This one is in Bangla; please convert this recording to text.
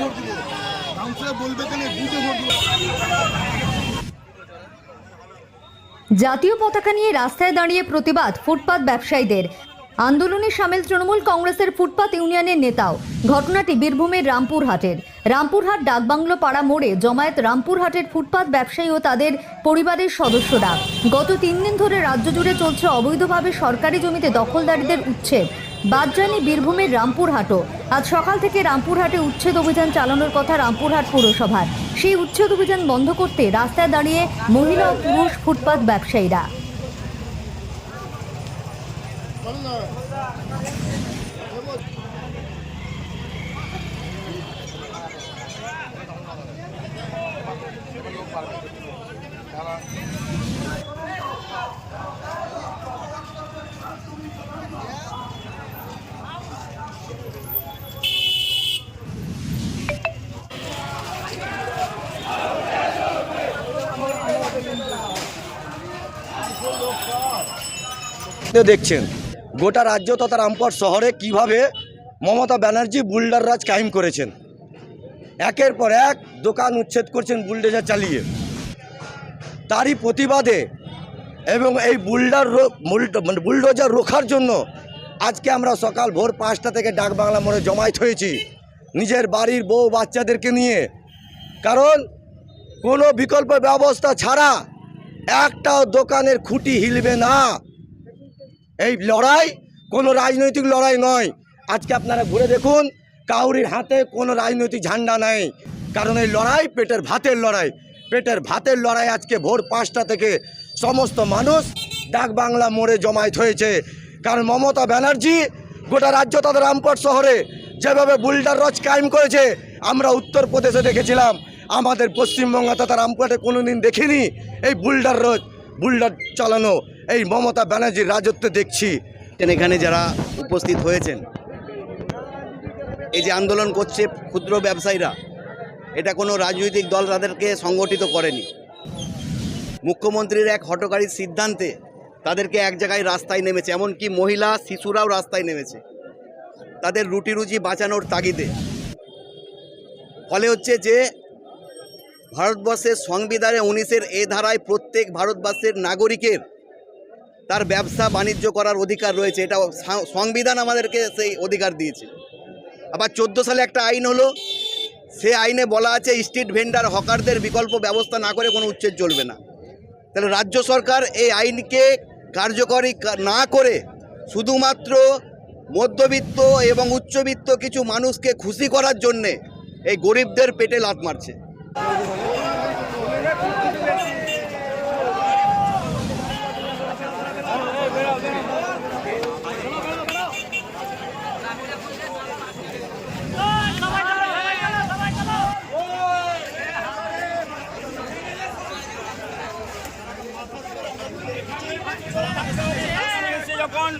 ভোট দিব কাউন্সিলর বলবে কেন ভোট দিব জাতীয় পতাকা নিয়ে রাস্তায় দাঁড়িয়ে প্রতিবাদ ফুটপাত ব্যবসায়ীদের। আন্দোলনে সামিল তৃণমূল কংগ্রেসের ফুটপাত ইউনিয়নের নেতাও। ঘটনাটি বীরভূমের রামপুরহাটের। রামপুরহাট ডাকবাংলো পাড়া মোড়ে জমায়েত রামপুরহাটের ফুটপাত ব্যবসায়ী ও তাদের পরিবারের সদস্যরা। গত তিন দিন ধরে রাজ্য জুড়ে চলছে অবৈধভাবে সরকারি জমিতে দখলদারীদের উচ্ছেদ। বাদজানি বীরভূমের রামপুরহাটও আজ সকাল থেকে রামপুরহাটে উচ্ছেদ অভিযান চালানোর কথা রামপুরহাট পৌরসভার। সেই উচ্ছেদ অভিযান বন্ধ করতে রাস্তায় দাঁড়িয়ে মহিলা ও পুরুষ ফুটপাত ব্যবসায়ীরা। দেখছেন, গোটা রাজ্য তথা রামপুর শহরে কীভাবে মমতা ব্যানার্জি বুলডার রাজ কায়েম করেছেন। একের পর এক দোকান উচ্ছেদ করছেন বুলডোজার চালিয়ে। তারই প্রতিবাদে এবং এই বুলডার মানে বুলডোজার রোখার জন্য আজকে আমরা সকাল ভোর পাঁচটা থেকে ডাক বাংলা মোড়ে জমায়েত হয়েছি। নিজের বাড়ির বউ বাচ্চাদেরকে নিয়ে। কারণ কোনো বিকল্প ব্যবস্থা ছাড়া একটাও দোকানের খুঁটি হিলবে না। এই লড়াই কোনো রাজনৈতিক লড়াই নয়। আজকে আপনারা ঘুরে দেখুন, কাউরির হাতে কোনো রাজনৈতিক ঝান্ডা নেই। কারণ এই লড়াই পেটের ভাতের লড়াই। পেটের ভাতের লড়াই আজকে ভোর পাঁচটা থেকে সমস্ত মানুষ ডাক বাংলা মোড়ে জমায়েত হয়েছে। কারণ মমতা ব্যানার্জি গোটা রাজ্য তাদের রামপট শহরে যেভাবে বুলডার রজ কায়েম করেছে, আমরা উত্তরপ্রদেশে দেখেছিলাম। আমাদের পশ্চিমবঙ্গ তথা রামপুরহাটে কোনো দিন দেখিনি। এই বুলডার রোজ বুলডার চালানো, এই মমতা ব্যানার্জির রাজত্ব দেখছি। এখানে যারা উপস্থিত হয়েছেন, এই যে আন্দোলন করছে ক্ষুদ্র ব্যবসায়ীরা, এটা কোনো রাজনৈতিক দল তাদেরকে সংগঠিত করেনি। মুখ্যমন্ত্রীর এক হটকারী সিদ্ধান্তে তাদেরকে এক জায়গায় রাস্তায় নেমেছে, এমনকি মহিলা, শিশুরাও রাস্তায় নেমেছে। তাদের রুটি রুজি বাঁচানোর তাগিদে। ফলে হচ্ছে যে ভারতবর্ষের সংবিধানে উনিশের এ ধারায় প্রত্যেক ভারতবর্ষের নাগরিকের তার ব্যবসা বাণিজ্য করার অধিকার রয়েছে। এটা সংবিধান আমাদেরকে সেই অধিকার দিয়েছে। আবার চোদ্দ সালে একটা আইন হলো, সে আইনে বলা আছে, স্ট্রিট ভেন্ডার হকারদের বিকল্প ব্যবস্থা না করে কোনো উচ্ছেদ চলবে না। তাহলে রাজ্য সরকার এই আইনকে কার্যকরী না করে শুধুমাত্র মধ্যবিত্ত এবং উচ্চবিত্ত কিছু মানুষকে খুশি করার জন্যে এই গরিবদের পেটে লাত মারছে। যখন